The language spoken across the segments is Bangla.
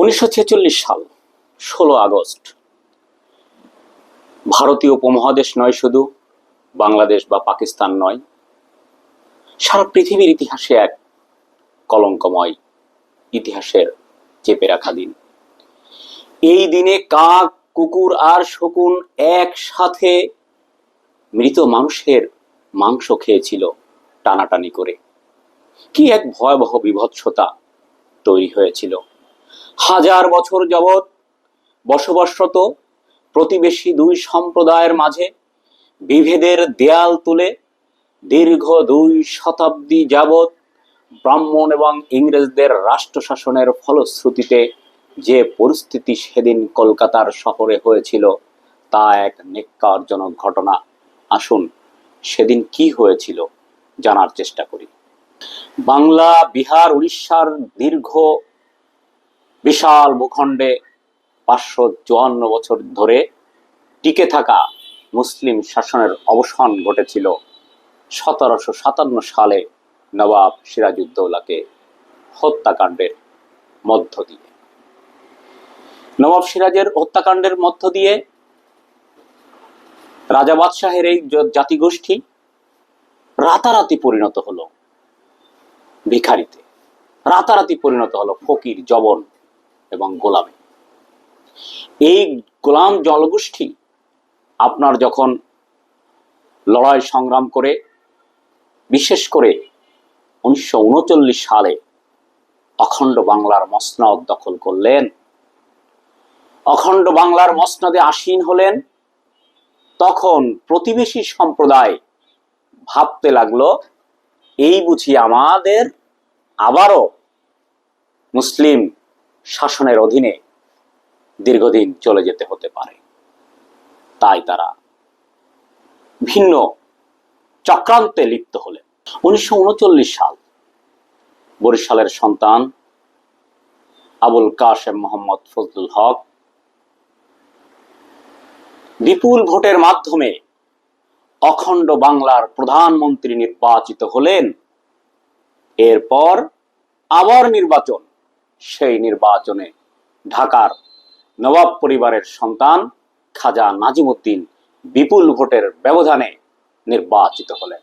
উনিশশো ছেচল্লিশ সাল, ষোলো আগস্ট। ভারতীয় উপমহাদেশ নয় শুধু, বাংলাদেশ বা পাকিস্তান নয়, সারা পৃথিবীর ইতিহাসে এক কলঙ্কময় ইতিহাসের চেপে রাখা দিন। এই দিনে কাক, কুকুর আর শকুন একসাথে মৃত মানুষের মাংস খেয়েছিল টানাটানি করে। কি এক ভয়াবহ বিভৎসতা তৈরি হয়েছিল। হাজার বছর যাবৎ বসবাসরত প্রতিবেশী দুই সম্প্রদায়ের মাঝে বিভেদের দেয়াল তুলে দীর্ঘ দুই শতাব্দী যাবৎ ব্রাহ্মণ এবং ইংরেজদের রাষ্ট্র শাসনের ফলশ্রুতিতে যে পরিস্থিতি সেদিন কলকাতার শহরে হয়েছিল, তা এক নেককারজনক ঘটনা। আসুন, সেদিন কি হয়েছিল জানার চেষ্টা করি। বাংলা, বিহার, উড়িষ্যার দীর্ঘ বিশাল ভূখণ্ডে পাঁচশো চুয়ান্ন বছর ধরে টিকে থাকা মুসলিম শাসনের অবসান ঘটেছিল সতেরোশো সাতান্ন সালে নবাব সিরাজউদ্দৌলাকে হত্যাকাণ্ডের মধ্য দিয়ে। নবাব সিরাজের হত্যাকাণ্ডের মধ্য দিয়ে রাজা বাদশাহের এই জাতিগোষ্ঠী রাতারাতি পরিণত হলো ভিখারিতে। রাতারাতি পরিণত হলো ফকির, জবন এবং গোলামে। এই গোলাম জলগোষ্ঠী আপনার যখন লড়াই সংগ্রাম করে, বিশেষ করে উনিশশো উনচল্লিশ সালে অখণ্ড বাংলার মসনদ দখল করলেন, অখণ্ড বাংলার মসনদে আসীন হলেন, তখন প্রতিবেশী সম্প্রদায় ভাবতে লাগল, এই বুঝি আমাদের আবারও মুসলিম শাসনের অধীনে দীর্ঘদিন চলে যেতে হতে পারে। তাই তারা ভিন্ন চক্রান্তে লিপ্ত হলেন। উনিশশো উনচল্লিশ সাল বরিশালের সন্তান আবুল কাশেম মোহাম্মদ ফজলুল হক বিপুল ভোটের মাধ্যমে অখণ্ড বাংলার প্রধানমন্ত্রী নির্বাচিত হলেন। এরপর আবার নির্বাচন সেই নির্বাচনে ঢাকার নবাব পরিবারের সন্তান খাজা নাজিমুদ্দিন বিপুল ভোটের ব্যবধানে নির্বাচিত হলেন।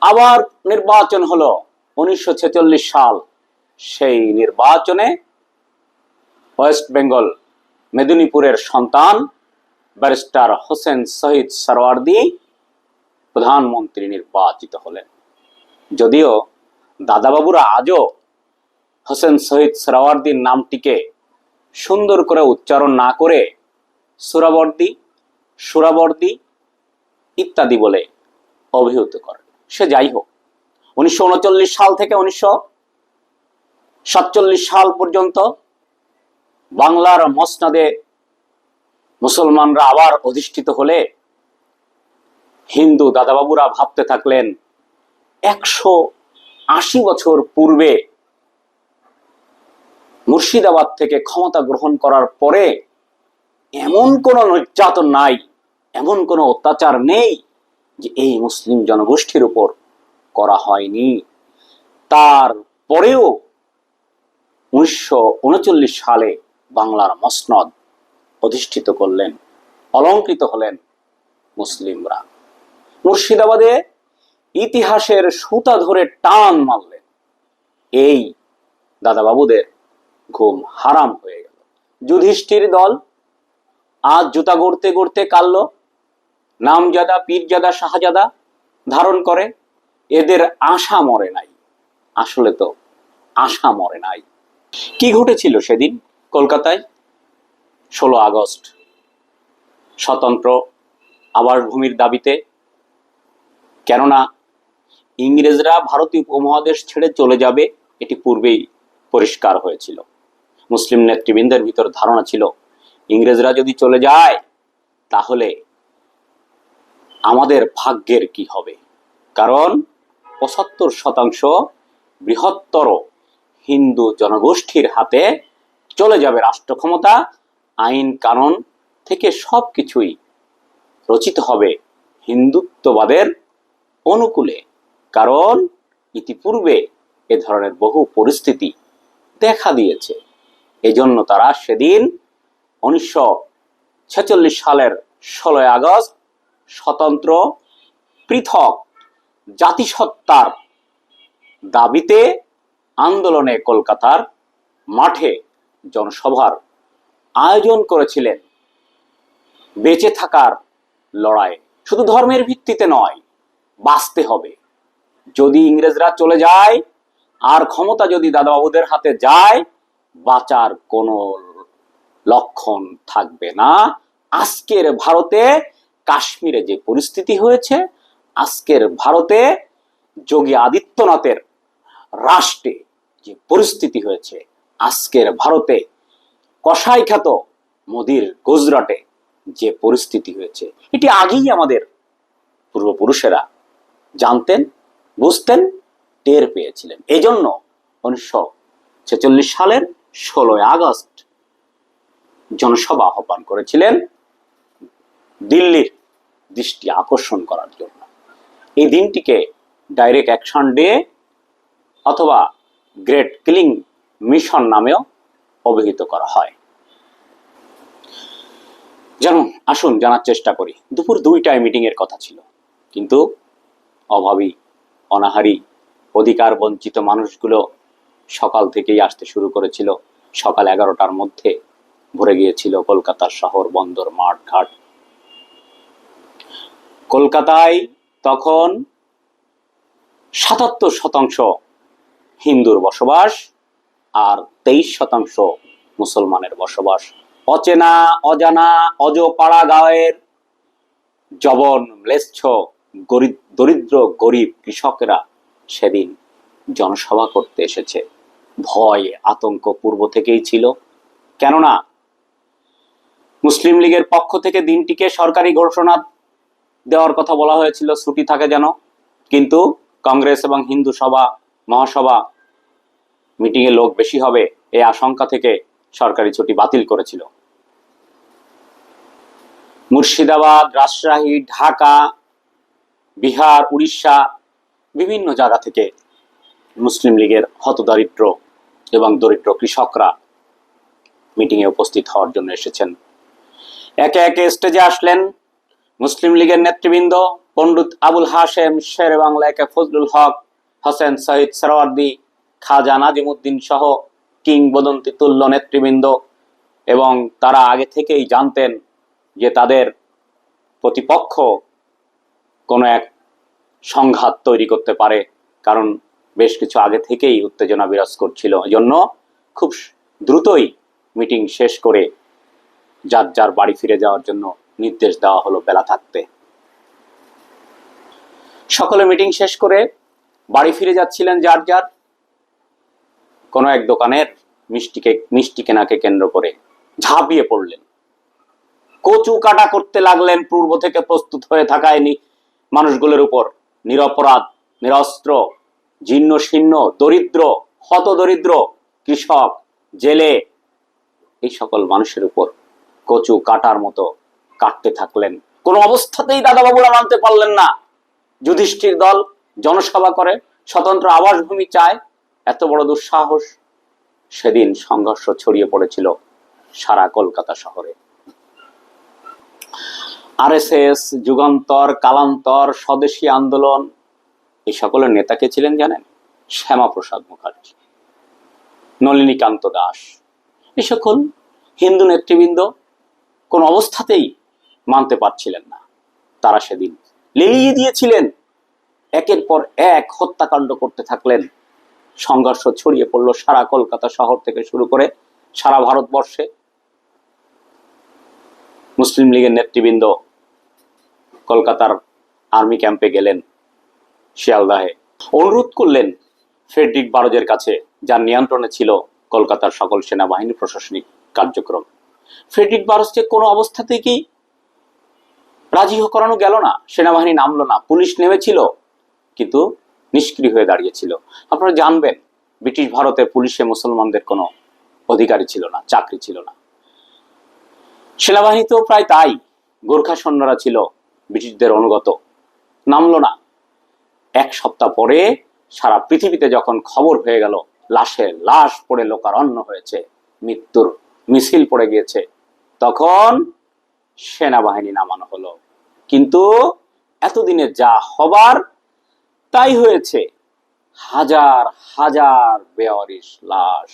আবার নির্বাচন হলো উনিশশো সাল। সেই নির্বাচনে ওয়েস্ট বেঙ্গল মেদিনীপুরের সন্তান ব্যারিস্টার হোসেন শহীদ সরওয়ার্দি প্রধানমন্ত্রী নির্বাচিত হলেন। যদিও দাদাবাবুরা আজও হোসেন শহীদ সরওয়ার্দির নামটিকে সুন্দর করে উচ্চারণ না করে সুরাবর্দি সুরাবর্দি ইত্যাদি বলে অভিহিত করেন। সে যাই হোক, উনিশশো উনচল্লিশ সাল থেকে উনিশশো সাতচল্লিশ সাল পর্যন্ত বাংলার মসনাদে মুসলমানরা আবার অধিষ্ঠিত হলে হিন্দু দাদাবাবুরা ভাবতে থাকলেন, একশো আশি বছর পূর্বে মুর্শিদাবাদ থেকে ক্ষমতা গ্রহণ করার পরে এমন কোনো নির্যাতন নাই, এমন কোনো অত্যাচার নেই যে এই মুসলিম জনগোষ্ঠীর উপর করা হয়নি। তার পরেও উনিশশো উনচল্লিশ সালে বাংলার মসনদ অধিষ্ঠিত করলেন, অলঙ্কৃত হলেন মুসলিমরা। মুর্শিদাবাদে ইতিহাসের সুতা ধরে টান মারলেন এই দাদাবাবুদের। ঘুম হারাম হয়ে গেল। যুধিষ্ঠির দল আজ জুতা গড়তে গড়তে কাল্ল। নামজাদা, পীরজাদা, শাহজাদা ধারণ করে। এদের আশা মরে নাই। আসলে তো আশা মরে নাই। কি ঘটেছিল সেদিন কলকাতায়? ষোলো আগস্ট। স্বতন্ত্র আবাসভূমির দাবিতে। কেননা ইংরেজরা ভারতীয় উপমহাদেশ ছেড়ে চলে যাবে, এটি পূর্বেই পরিষ্কার হয়েছিল। মুসলিম নেতৃবৃন্দের ভিতর ধারণা ছিল, ইংরেজরা যদি চলে যায়, তাহলে আমাদের ভাগ্যের কি হবে? কারণ পঁচাত্তর শতাংশ বৃহত্তর হিন্দু জনগোষ্ঠীর হাতে চলে যাবে রাষ্ট্র ক্ষমতা আইন কানুন থেকে সব কিছুই রচিত হবে হিন্দুত্ববাদের অনুকূলে। কারণ ইতিপূর্বে এ ধরনের বহু পরিস্থিতি দেখা দিয়েছে। এই জন্য তারা সেদিন উনিশশো ছেচল্লিশ সালের ষোলোই আগস্ট স্বতন্ত্র পৃথক জাতিসত্তার দাবিতে আন্দোলনে কলকাতার মাঠে জনসভার আয়োজন করেছিলেন। বেঁচে থাকার লড়াই শুধু ধর্মের ভিত্তিতে নয়, বাঁচতে হবে। যদি ইংরেজরা চলে যায়, আর ক্ষমতা যদি দাদাবাবুদের হাতে যায় বাঁচার কোনো লক্ষণ থাকবে না। আজকের ভারতে কাশ্মীরে যে পরিস্থিতি হয়েছে, আজকের ভারতে যোগী আদিত্যনাথের রাষ্ট্রে যে পরিস্থিতি হয়েছে, আজকের ভারতে কসাই খ্যাত মোদির গুজরাটে যে পরিস্থিতি হয়েছে, এটি আগেই আমাদের পূর্বপুরুষেরা জানতেন, বুঝতেন, টের পেয়েছিলেন। এজন্য উনিশশো ছেচল্লিশ সালের ষোলোই আগস্ট জনসভা আহ্বান করেছিলেন দিল্লির দৃষ্টি আকর্ষণ করার জন্য। এই দিনটিকে ডাইরেক্ট অ্যাকশন ডে অথবা গ্রেট কিলিং মিশন নামেও অভিহিত করা হয়। যেমন, আসুন জানার চেষ্টা করি। দুপুর দুইটায় মিটিং এর কথা ছিল। কিন্তু অভাবী, অনাহারি, অধিকার বঞ্চিত মানুষগুলো সকাল থেকেই আসতে শুরু করেছিল। সকাল এগারোটার মধ্যে ভরে গিয়েছিল কলকাতার শহর বন্দর মাঠ ঘাট কলকাতায় তখন সাতাত্তর শতাংশ হিন্দুর বসবাস আর তেইশ শতাংশ মুসলমানের বসবাস। অচেনা, অজানা, অজপাড়া গাঁয়ের জবন, ম্লেচ্ছ দরিদ্র, গরিব কৃষকেরা সেদিন জনসভা করতে এসেছে। ভয়, আতঙ্ক পূর্ব থেকেই ছিল। কেননা মুসলিম লীগের পক্ষ থেকে দিনটিকে সরকারি ঘোষণা দেওয়ার কথা বলা হয়েছিল, ছুটি থাকে যেন। কিন্তু কংগ্রেস এবং হিন্দু সভা, মহাসভা মিটিংয়ে লোক বেশি হবে এই আশঙ্কা থেকে সরকারি ছুটি বাতিল করেছিল। মুর্শিদাবাদ, রাজশাহী, ঢাকা, বিহার, উড়িষ্যা, বিভিন্ন জায়গা থেকে মুসলিম লীগের হতদারিদ্র এবং দরিদ্র কৃষকরা মিটিংয়ে উপস্থিত হওয়ার জন্য এসেছেন। একে একে স্টেজে আসলেন মুসলিম লীগের নেতৃবৃন্দ পণ্ডিত আবুল হাশেম শের বাংলা, একে ফজলুল হক, হোসেন শহীদ সরওয়ার্দি, খাজা নাজিমুদ্দিন সহ কিংবদন্তি তুল্য নেতৃবৃন্দ এবং তারা আগে থেকেই জানতেন যে তাদের প্রতিপক্ষ কোনো এক সংঘাত তৈরি করতে পারে, কারণ বেশ কিছু আগে থেকেই উত্তেজনা বিরাজ করছিল। এজন্য খুব দ্রুতই মিটিং শেষ করে যার যার বাড়ি ফিরে যাওয়ার জন্য নির্দেশ দেওয়া হলো বেলা থাকতে। সকলে মিটিং শেষ করে বাড়ি ফিরে যাচ্ছিলেন যার যার। কোনো এক দোকানের মিষ্টিকে মিষ্টি কেনাকে কেন্দ্র করে ঝাঁপিয়ে পড়লেন। কচু কাটা করতে লাগলেন পূর্ব থেকে প্রস্তুত হয়ে থাকায় নি- মানুষগুলোর উপর। নিরপরাধ, নিরস্ত্র জীর্ণ শীর্ণ, দরিদ্র হত দরিদ্র, কৃষক, জেলে, এই সকল মানুষের উপর কচু কাটার মতো কাটতে থাকলেন। কোনো অবস্থাতেই দাদাবাবুরা মানতে পারলেন না। যুধিষ্ঠির দল জনসভা করে, স্বতন্ত্র আবাসভূমি চায়, এত বড় দুঃসাহস। সেদিন সংঘর্ষ ছড়িয়ে পড়েছিল সারা কলকাতা শহরে। আরএসএস, যুগান্তর, কালান্তর, স্বদেশী আন্দোলন এই সকলের নেতা কে ছিলেন জানেন? শ্যামাপ্রসাদ মুখার্জি, নলিনীকান্ত দাস। এই সকল হিন্দু নেতৃবৃন্দ কোন অবস্থাতেই মানতে পারছিলেন না। তারা সেদিন লেলিয়ে দিয়েছিলেন। একের পর এক হত্যাকাণ্ড করতে থাকলেন। সংঘর্ষ ছড়িয়ে পড়ল সারা কলকাতা শহর থেকে শুরু করে সারা ভারতবর্ষে। মুসলিম লীগের নেতৃবৃন্দ কলকাতার আর্মি ক্যাম্পে গেলেন। শিয়ালদাহে। অনুরোধ করলেন ফেডরিক বারোজের কাছে, যার নিয়ন্ত্রণে ছিল কলকাতার সকল সেনাবাহিনী প্রশাসনিক কার্যক্রম। ফেডরিক বারোজকে কোনো অবস্থাতেই কি রাজি করানো গেল না? সেনাবাহিনী নামলো না, পুলিশ নেমেছিল, কিন্তু নিষ্ক্রিয় হয়ে দাঁড়িয়েছিল। আপনারা জানবেন, ব্রিটিশ ভারতে পুলিশে মুসলমানদের কোনো অধিকারী ছিল না, চাকরি ছিল না। সেনাবাহিনীতেও প্রায় তাই, গোর্খা সৈন্যরা ছিল ব্রিটিশদের অনুগত। নামলো না। এক সপ্তাহ পরে সারা পৃথিবীতে যখন খবর হয়ে গেল, লাশে লাশ পড়ে লোকারণ্য হয়েছে, মৃত্যুর মিছিল পড়ে গিয়েছে, তখন সেনাবাহিনী নামানো হলো। কিন্তু এতদিনে যা হবার, তাই হয়েছে। হাজার হাজার বেয়ারিশ লাশ।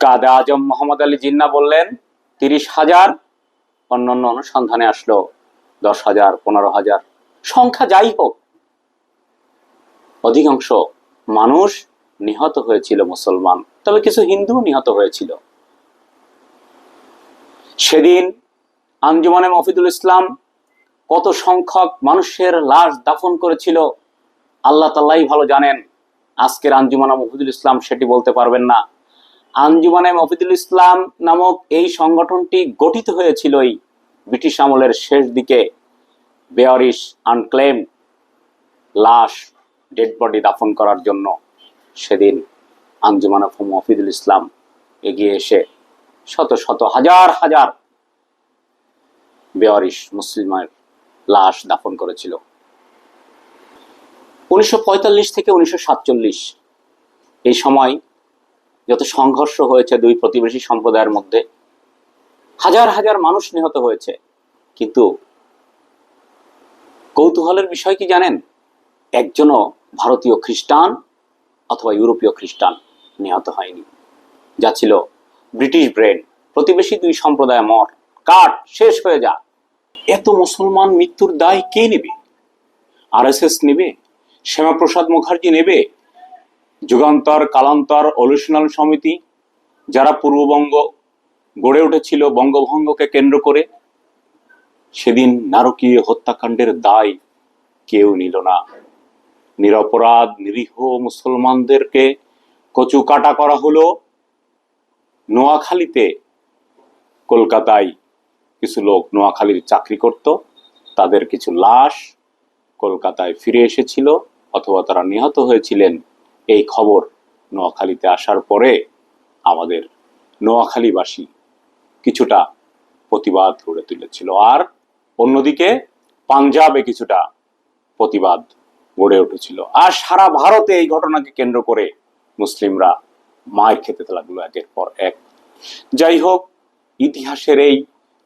কাদে আজম মোহাম্মদ আলী জিন্না বললেন, তিরিশ হাজার, অন্যান্য অনুসন্ধানে আসলো দশ হাজার, পনেরো হাজার। সংখ্যা যাই হোক, অধিকাংশ মানুষ নিহত হয়েছিল মুসলমান, তবে কিছু হিন্দু নিহত হয়েছিল। সেদিন আঞ্জুমানে মফিদুল ইসলাম কত সংখ্যক মানুষের লাশ দাফন করেছিল, আল্লাহ তাল্লাই ভালো জানেন, আজকের আঞ্জুমানা মফিদুল ইসলাম সেটি বলতে পারবেন না। আঞ্জুমানে মফিদুল ইসলাম নামক এই সংগঠনটি গঠিত হয়েছিল ব্রিটিশ আমলের শেষ দিকে। বেয়ারিশ আনক্লেম লাশ ডেড বডি দাফন করার জন্য সেদিন আঞ্জুমান অফ মফিদুল ইসলাম এগিয়ে এসে শত শত হাজার হাজার বেয়ারিশ মুসলিমের লাশ দাফন করেছিল। উনিশশো পঁয়তাল্লিশ থেকে উনিশশো সাতচল্লিশ এই সময় যত সংঘর্ষ হয়েছে দুই প্রতিবেশী সম্প্রদায়ের মধ্যে, হাজার হাজার মানুষ নিহত হয়েছে। কিন্তু কৌতূহলের বিষয় কি জানেন? একজনও ভারতীয় খ্রিস্টান অথবা ইউরোপীয় খ্রিস্টান নিহত হয়নি। যা ছিল ব্রিটিশ ব্রেন, প্রতিবেশী দুই সম্প্রদায় মঠ। কাট, শেষ হয়ে যা। এত মুসলমান মৃত্যুর দায় কে নেবে? আরএসএস নেবে? শ্যামাপ্রসাদ মুখার্জি নেবে? যুগান্তর, কালান্তর, অলুশনাল সমিতি, যারা পূর্ববঙ্গ গড়ে উঠেছিল বঙ্গভঙ্গকে কেন্দ্র করে সেদিন নারকীয় হত্যাকাণ্ডের দায় কেউ নিল না। নিরপরাধ, নিরীহ মুসলমানদেরকে কচু কাটা করা হলো নোয়াখালীতে। কলকাতায় কিছু লোক নোয়াখালীর চাকরি করত, তাদের কিছু লাশ কলকাতায় ফিরে এসেছিল অথবা তারা নিহত হয়েছিলেন। এই খবর নোয়াখালীতে আসার পরে আমাদের নোয়াখালীবাসী কিছুটা প্রতিবাদ গড়ে তুলেছিল। আর অন্যদিকে পাঞ্জাবে কিছুটা প্রতিবাদ গড়ে উঠেছিল। আর সারা ভারতে এই ঘটনাকে কেন্দ্র করে মুসলিমরা মায়ের খেতে লাগল একের পর এক। যাই হোক, ইতিহাসের এই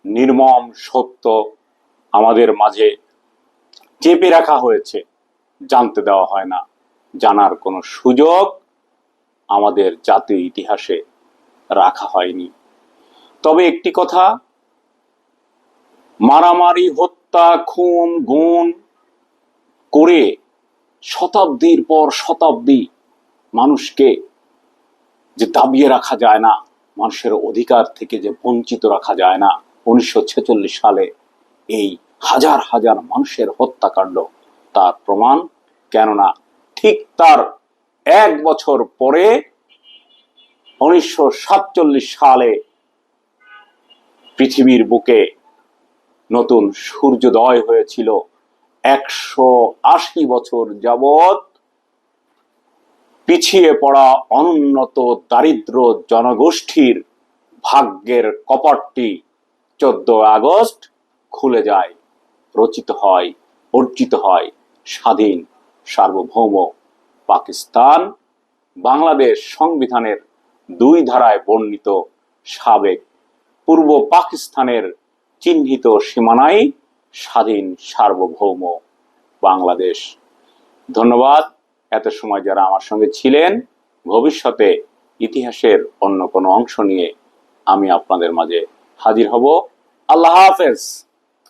নির্মম সত্য আমাদের মাঝে চেপে রাখা হয়েছে, জানতে দেওয়া হয় না। জানার কোনো সুযোগ আমাদের জাতীয় ইতিহাসে রাখা হয়নি। তবে একটি কথা মারামারি, হত্যা, খুন, গুণ করে শতাব্দীর পর শতাব্দী মানুষকে যে দাবিয়ে রাখা যায় না, মানুষের অধিকার থেকে যে বঞ্চিত রাখা যায় না, উনিশশো ছেচল্লিশ সালে এই হাজার হাজার মানুষের হত্যাকাণ্ড তার প্রমাণ। কেননা ঠিক তার এক বছর পরে উনিশশো সাতচল্লিশ সালে পৃথিবীর বুকে নতুন সূর্যোদয় হয়েছিল। একশো আশি বছর যাবৎ পিছিয়ে পড়া অনুন্নত দারিদ্র জনগোষ্ঠীর ভাগ্যের কপাটটি চোদ্দ আগস্ট খুলে যায়, রচিত হয়, অর্জিত হয় স্বাধীন, সার্বভৌম পাকিস্তান। বাংলাদেশ সংবিধানের দুই ধারায় বর্ণিত সাবেক পূর্ব পাকিস্তানের চিহ্নিত সীমানাই স্বাধীন সার্বভৌম বাংলাদেশ। ধন্যবাদ। এত সময় যারা আমার সঙ্গে ছিলেন, ভবিষ্যতে ইতিহাসের অন্য কোনো অংশ নিয়ে আমি আপনাদের মাঝে হাজির হব। আল্লাহ হাফেজ।